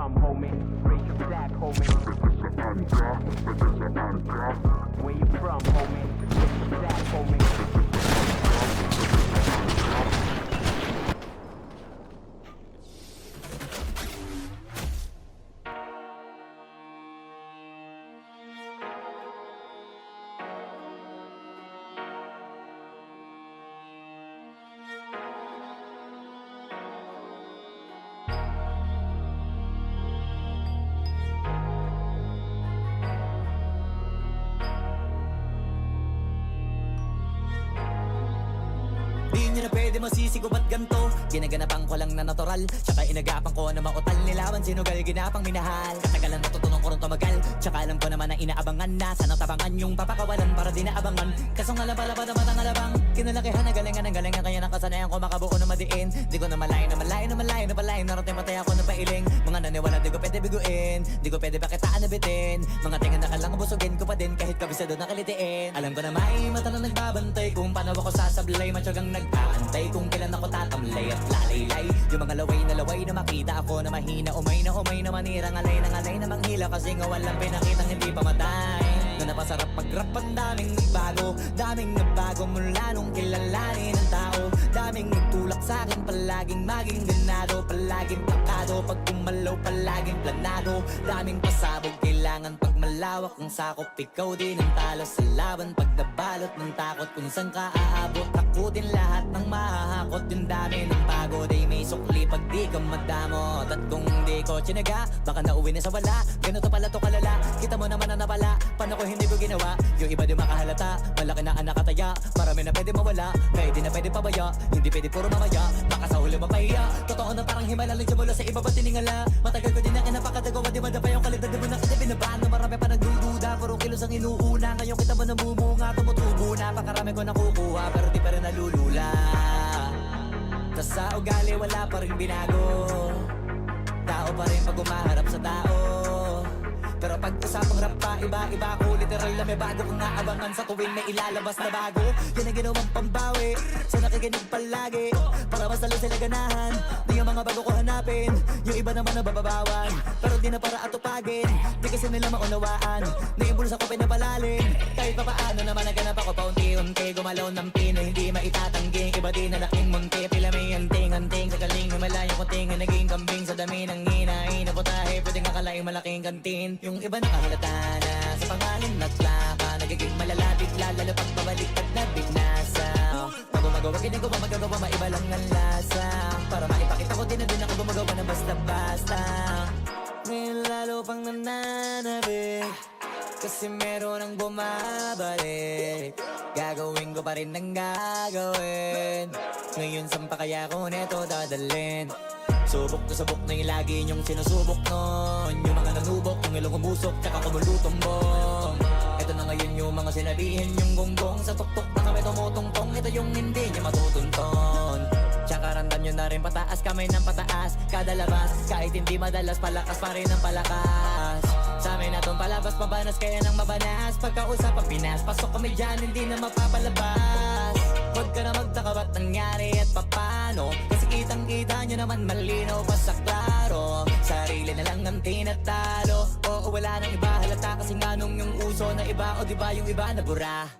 from, homie? Raise your stack, homie. Pwede masisigo ba't ganto Ginaganapan ko lang na natural. Tsaka inagapan ko na mautal nilawan Sinugal ginapang minahal. Katagalan natutunan ko rin tumagal. Tsaka alam ko naman na inaabangan na. Sana tabangan yung papakawalan para di naabangan Kaso nga naman ang alabang Kinalakihan na galingan ng galingan. Kaya nakasanayan ko makabuo na madiin. Di ko na malayo na malayo na malayo na palayo Narating patay ako na pailing Mga naniwala di ko pwede biguin. Di ko pwede bakitaan na bitin Mga tinga na kalang busugin ko pa din Kahit kabisado na kalitiin Alam ko na may mata na nagbabantay Kung paano ako sasablay. Matyagang nag-aantay Kung kailan ako tatamlay at lalaylay Yung mga laway na laway na makita ako na mahina. Umay na umay na manira Ngalay na ngalay na manghila. Kasi nga walang pinakitang hindi pamatay Na napasarap mag-rap ang daming nagbago Daming nagbago mula nung kilalanin ng tao. Daming nagtulak sa akin Palaging maging ganado. Palaging plakado Pag kumalaw palaging planado. Daming pasabog Kailangan pag malawak ang sakop. Ikaw din ang talo sa laban Pag nabalot ng takot. Kung saan ka aabot Ako lahat ng mahahakot. Yung dami ng pagod Ay may sukli pag di ka madamot. At kung ko Baka nauwi na sa wala. Ganito pala to kalala. Kita mo naman na napala. Paano ko hindi ko ginawa? Yung iba di makahalata. Malaki na anak kataya Marami na pwede mawala. Kaya di na pwede pabaya. Hindi pwede puro mamaya. Baka sa huli mapahiya. Totoo na parang himala lang mula sa iba ba tiningala? Matagal ko din na kinapakadagawa. Di madapa yung kalidad Di mo na kita binabaan na marami pa nagdududa. Puro kilos ang inuuna. Ngayon kita mo namumunga. Tumutubo na. Pakarami ko nakukuha. Pero di pa rin nalulula. Tas sa ugali wala pa rin binago Tao pa rin pag umaharap sa tao. Pero pag usapang rap pa, iba-iba ko Literal na may bago kong naabangan Sa tuwing may ilalabas na bago. Yan ang ginawang pambawi Sa nakikinig palagi. Para mas lalo sila ganahan Di yung mga bago ko hanapin. Yung iba naman na bababawan Pero di na para atupagin. Di kasi nila maunawaan Na yung bulsa ko pinapalalim. Kahit pa paano naman naganap ako paunti-unti Gumalaw ng pino, hindi maitatanggi Iba din na laking munti. Pila may anting-anting Sa galing Naging kambing sa dami ng hinahin Na putahe, pwedeng akalaing malaking kantin. Yung iba nakahalata na Sa pangalan na plaka. Nagiging malalapit Lalo pag babalik Pag gumagawa, ginagawa, magagawa Maiba lang ang lasa. Para maipakita ko din na din ako gumagawa na basta-basta. Ngayon lalo pang nananabik kasi meron ang bumabalik. Gagawin ko pa rin ang gagawin. Ngayon saan pa kaya ko neto dadalhin Subok na subok na yung lagi niyong sinusubok nun Yung mga nanubok, yung ilong umusok Tsaka kumulutumbong Ito na ngayon yung mga sinabihin Yung gonggong. Sa tuktok na kami tumutungtong Ito yung hindi niya matutunton Tsaka ramdam nyo na rin pataas kamay ng pataas. Kada labas, kahit hindi madalas Palakas pa rin ang palakas. Sa amin na tong palabas, mabanas kaya nang mabanas. Pagkausap ang Pinas, pasok kami dyan Hindi na mapapalabas. Huwag ka na magtaka ba't nangyari at papano Kasi kitang kita nyo naman malinaw pa sa klaro. Sarili na lang ang tinatalo. Oo wala nang iba halata Kasi nga nung yung uso na iba. O di ba yung iba na bura